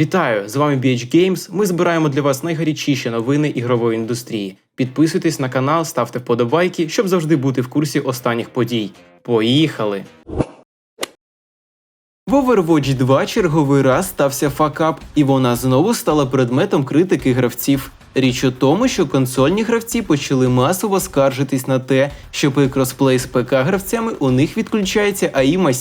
Вітаю! З вами BH Games. Ми збираємо для вас найгарячіші новини ігрової індустрії. Підписуйтесь на канал, ставте вподобайки, щоб завжди бути в курсі останніх подій. Поїхали! В Overwatch 2 черговий раз стався факап, і вона знову стала предметом критики гравців. Річ у тому, що консольні гравці почали масово скаржитись на те, що при кросплей з ПК гравцями у них відключається AIM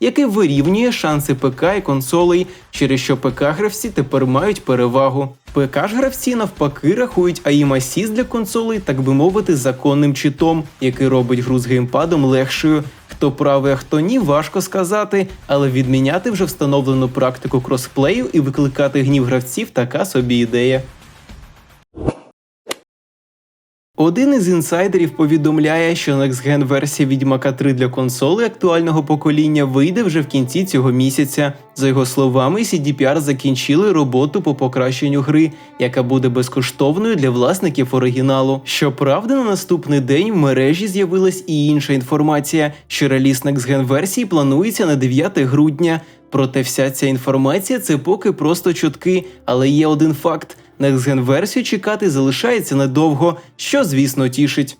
Який вирівнює шанси ПК і консолей, через що ПК гравці тепер мають перевагу. ПК ж гравці навпаки рахують AIM Assist для консолей, так би мовити, законним читом, який робить гру з геймпадом легшою. Хто правий, а хто ні, важко сказати, але відміняти вже встановлену практику кросплею і викликати гнів гравців така собі ідея. Один із інсайдерів повідомляє, що Next Gen версія Відьмака 3 для консолей актуального покоління вийде вже в кінці цього місяця. За його словами, CDPR закінчили роботу по покращенню гри, яка буде безкоштовною для власників оригіналу. Щоправда, на наступний день в мережі з'явилась і інша інформація, що реліз Next Gen версії планується на 9 грудня. Проте вся ця інформація це поки просто чутки, але є один факт: Next Gen версію чекати залишається недовго, що звісно тішить.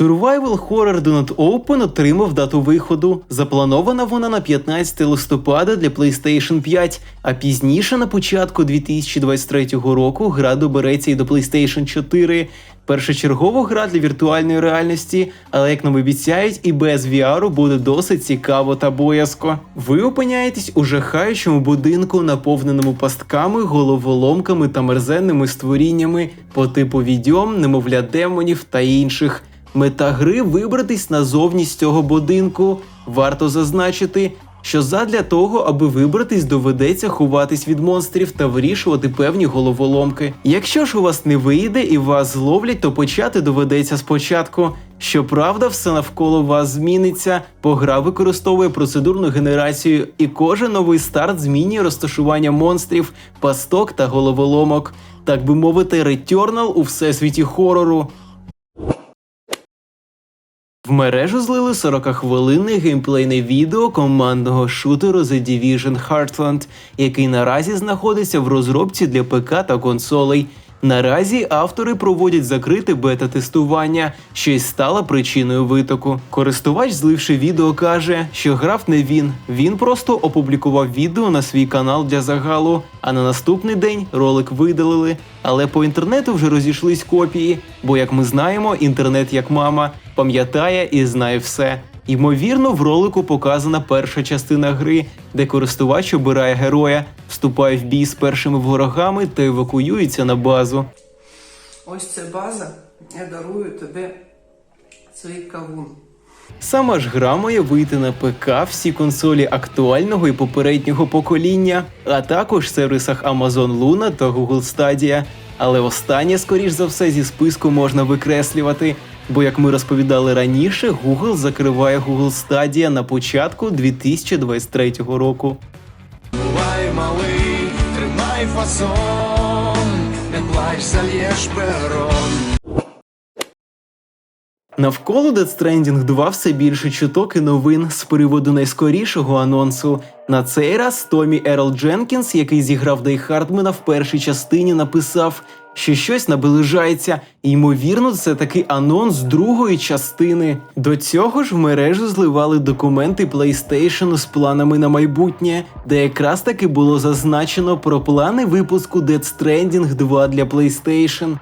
Survival Horror Do Not Open отримав дату виходу. Запланована вона на 15 листопада для PlayStation 5, а пізніше на початку 2023 року гра добереться і до PlayStation 4. Першочергово гра для віртуальної реальності, але як нам обіцяють, і без VR буде досить цікаво та боязко. Ви опиняєтесь у жахаючому будинку, наповненому пастками, головоломками та мерзенними створіннями по типу відьом, немовля демонів та інших. Мета гри вибратись назовні з цього будинку. Варто зазначити, що задля того, аби вибратись, доведеться ховатись від монстрів та вирішувати певні головоломки. Якщо ж у вас не вийде і вас зловлять, то почати доведеться спочатку. Щоправда, все навколо вас зміниться, бо гра використовує процедурну генерацію, і кожен новий старт змінює розташування монстрів, пасток та головоломок. Так би мовити, Returnal у всесвіті хорору. В мережу злили 40-хвилинне геймплейне відео командного шутеру The Division Heartland, який наразі знаходиться в розробці для ПК та консолей. Наразі автори проводять закрите бета-тестування, що й стало причиною витоку. Користувач, зливши відео, каже, що грав не він. Він просто опублікував відео на свій канал для загалу, а на наступний день ролик видалили. Але по інтернету вже розійшлись копії, бо, як ми знаємо, інтернет як мама пам'ятає і знає все. Ймовірно, в ролику показана перша частина гри, де користувач обирає героя, вступає в бій з першими ворогами та евакуюється на базу. Ось це база. Я дарую тобі цей кавун. Сама ж гра має вийти на ПК, всі консолі актуального і попереднього покоління, а також в сервісах Amazon Luna та Google Stadia. Але останнє, скоріш за все, зі списку можна викреслювати. Бо, як ми розповідали раніше, Google закриває Google Stadia на початку 2023 року. Бувай малий, тримай фасон, не плач, зальєш перон. Навколо Death Stranding 2 все більше чуток і новин з приводу найскорішого анонсу. На цей раз Томі Ерл Дженкінс, який зіграв Дей Хардмена в першій частині, написав, що щось наближається, і ймовірно, це такий анонс другої частини. До цього ж в мережу зливали документи PlayStation з планами на майбутнє, де якраз таки було зазначено про плани випуску Death Stranding 2 для PlayStation.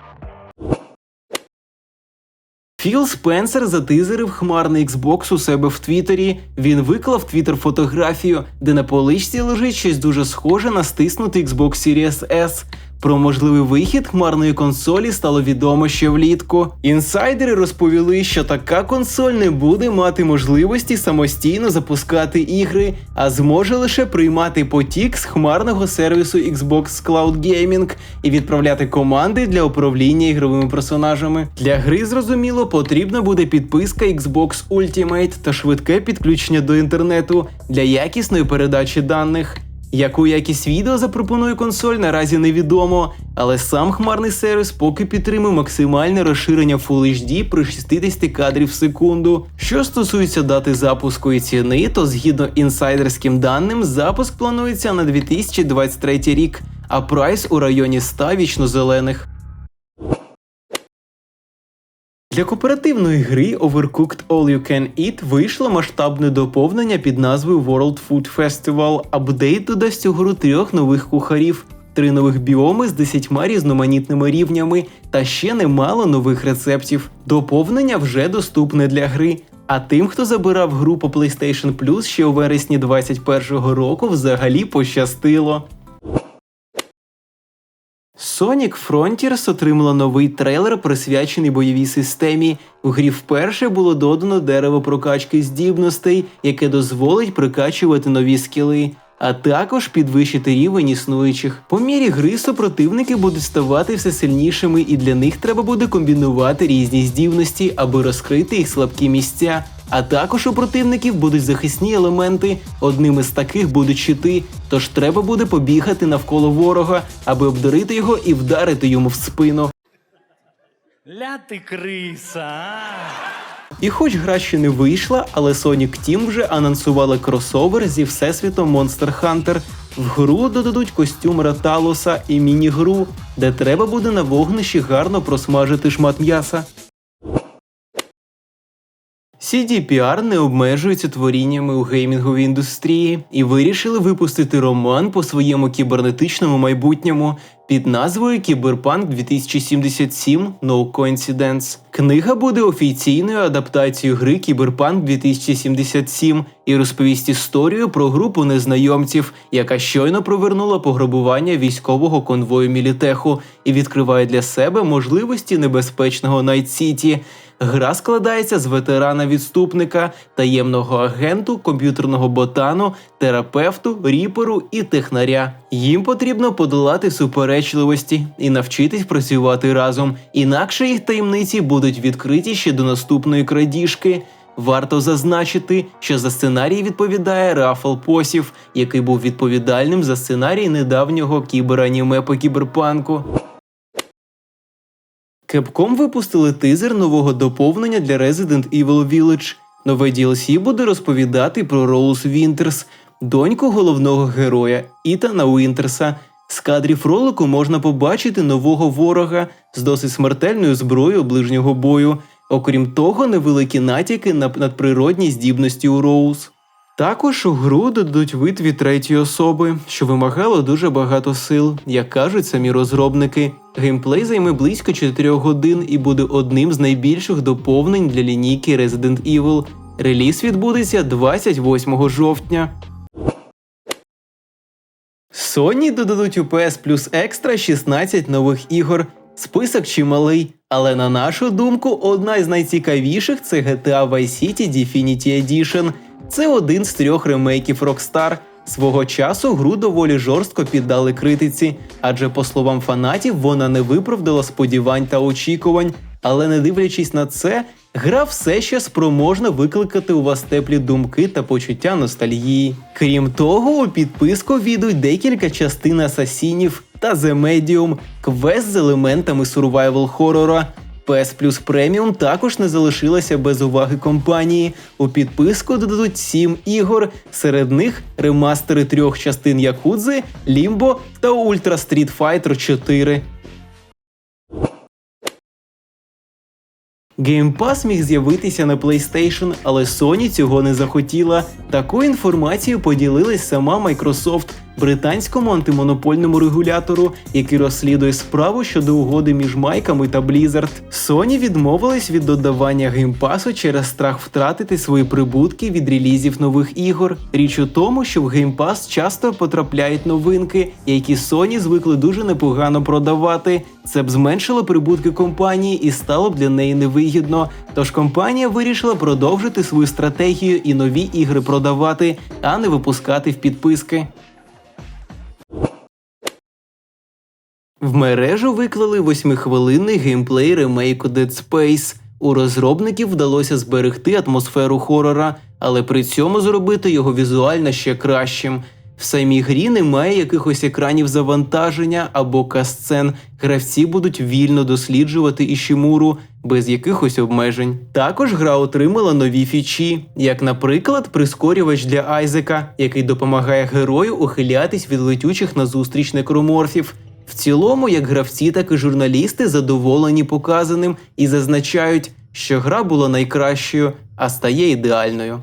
Філ Спенсер затизерив хмарний Xbox у себе в Твіттері. Він виклав твіттер фотографію, де на поличці лежить щось дуже схоже на стиснутий Xbox Series S. Про можливий вихід хмарної консолі стало відомо ще влітку. Інсайдери розповіли, що така консоль не буде мати можливості самостійно запускати ігри, а зможе лише приймати потік з хмарного сервісу Xbox Cloud Gaming і відправляти команди для управління ігровими персонажами. Для гри зрозуміло потрібна буде підписка Xbox Ultimate та швидке підключення до інтернету для якісної передачі даних. Яку якість відео запропонує консоль, наразі невідомо, але сам хмарний сервіс поки підтримує максимальне розширення Full HD при 60 кадрів в секунду. Що стосується дати запуску і ціни, то згідно інсайдерським даним, запуск планується на 2023 рік, а прайс у районі 100 вічно-зелених. Для кооперативної гри Overcooked All You Can Eat вийшло масштабне доповнення під назвою World Food Festival. Апдейт додасть у гру трьох нових кухарів, три нових біоми з десятьма різноманітними рівнями та ще немало нових рецептів. Доповнення вже доступне для гри. А тим, хто забирав гру по PlayStation Plus ще у вересні 2021 року, взагалі пощастило. Sonic Frontiers отримала новий трейлер, присвячений бойовій системі. У грі вперше було додано дерево прокачки здібностей, яке дозволить прикачувати нові скіли, а також підвищити рівень існуючих. По мірі гри супротивники будуть ставати все сильнішими, і для них треба буде комбінувати різні здібності, аби розкрити їх слабкі місця. А також у противників будуть захисні елементи. Одним із таких будуть щити. Тож треба буде побігати навколо ворога, аби обдарити його і вдарити йому в спину. Ля ти криса, а? І хоч гра ще не вийшла, але Sonic Team вже анонсували кросовер зі всесвітом Monster Hunter. В гру додадуть костюм Раталоса і міні-гру, де треба буде на вогнищі гарно просмажити шмат м'яса. CDPR не обмежується творіннями у геймінговій індустрії і вирішили випустити роман по своєму кібернетичному майбутньому під назвою Кіберпанк 2077 No Coincidence. Книга буде офіційною адаптацією гри Кіберпанк 2077 і розповість історію про групу незнайомців, яка щойно провернула пограбування військового конвою Мілітеху і відкриває для себе можливості небезпечного Найт-Сіті. Гра складається з ветерана відступника, таємного агенту, комп'ютерного ботану, терапевту, ріперу і технаря. Їм потрібно подолати суперечливості і навчитись працювати разом, інакше їх таємниці будуть відкриті ще до наступної крадіжки. Варто зазначити, що за сценарій відповідає Рафал Посів, який був відповідальним за сценарій недавнього кібераніме по кіберпанку. Capcom випустили тизер нового доповнення для Resident Evil Village. Нове DLC буде розповідати про Роуз Вінтерс, доньку головного героя Ітана Уінтерса. З кадрів ролику можна побачити нового ворога з досить смертельною зброєю ближнього бою. Окрім того, невеликі натяки на надприродні здібності у Роуз. Також у гру додадуть вид від третьої особи, що вимагало дуже багато сил, як кажуть самі розробники. Геймплей займе близько 4 годин і буде одним з найбільших доповнень для лінійки Resident Evil. Реліз відбудеться 28 жовтня. Sony додадуть у PS Plus Extra 16 нових ігор. Список чималий, але на нашу думку, одна із найцікавіших це GTA Vice City Definity Edition. Це один з трьох ремейків Rockstar. Свого часу гру доволі жорстко піддали критиці, адже, по словам фанатів, вона не виправдала сподівань та очікувань. Але не дивлячись на це, гра все ще спроможна викликати у вас теплі думки та почуття ностальгії. Крім того, у підписку війдуть декілька частин асасінів та The Medium, квест з елементами сурвайвал хорора. PS Plus Premium також не залишилася без уваги компанії. У підписку додадуть 7 ігор, серед них ремастери трьох частин Якудзи, Лімбо та Ultra Street Fighter 4. Game Pass міг з'явитися на PlayStation, але Sony цього не захотіла. Таку інформацію поділилась сама Microsoft британському антимонопольному регулятору, який розслідує справу щодо угоди між Майками та Blizzard. Sony відмовились від додавання геймпасу через страх втратити свої прибутки від релізів нових ігор. Річ у тому, що в Pass часто потрапляють новинки, які Sony звикли дуже непогано продавати. Це б зменшило прибутки компанії і стало б для неї невигідно. Тож компанія вирішила продовжити свою стратегію і нові ігри продавати, а не випускати в підписки. В мережу виклали восьмихвилинний геймплей ремейку Dead Space. У розробників вдалося зберегти атмосферу хорора, але при цьому зробити його візуально ще кращим. В самій грі немає якихось екранів завантаження або касцен. Гравці будуть вільно досліджувати Ішімуру без якихось обмежень. Також гра отримала нові фічі, як, наприклад, прискорювач для Айзека, який допомагає герою ухилятись від летючих назустріч некроморфів. В цілому, як гравці, так і журналісти задоволені показаним і зазначають, що гра була найкращою, а стає ідеальною.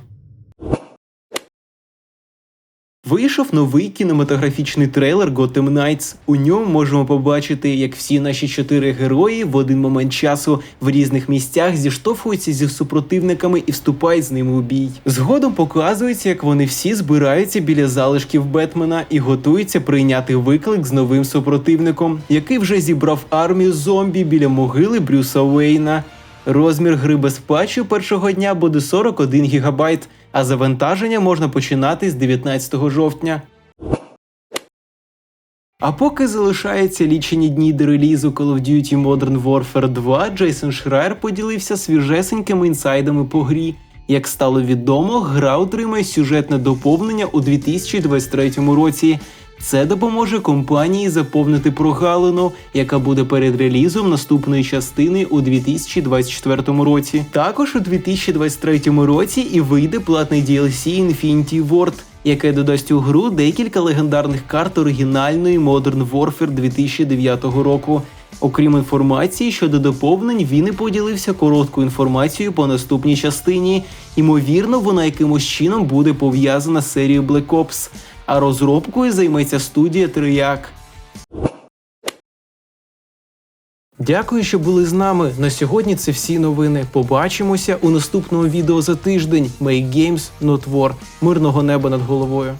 Вийшов новий кінематографічний трейлер Gotham Knights. У ньому можемо побачити, як всі наші чотири герої в один момент часу в різних місцях зіштовхуються зі супротивниками і вступають з ними у бій. Згодом показується, як вони всі збираються біля залишків Бетмена і готуються прийняти виклик з новим супротивником, який вже зібрав армію зомбі біля могили Брюса Уейна. Розмір гри без патчу першого дня буде 41 ГБ, а завантаження можна починати з 19 жовтня. А поки залишаються лічені дні до релізу Call of Duty Modern Warfare 2, Джейсон Шрайер поділився свіжесенькими інсайдами по грі. Як стало відомо, гра отримає сюжетне доповнення у 2023 році. Це допоможе компанії заповнити прогалину, яка буде перед релізом наступної частини у 2024 році. Також у 2023 році і вийде платний DLC Infinity Ward, яке додасть у гру декілька легендарних карт оригінальної Modern Warfare 2009 року. Окрім інформації щодо доповнень, він і поділився короткою інформацією по наступній частині. Ймовірно, вона якимось чином буде пов'язана з серією Black Ops, а розробкою займеться студія Трияк. Дякую, що були з нами. На сьогодні це всі новини. Побачимося у наступному відео за тиждень. Make Games, not War. Мирного неба над головою.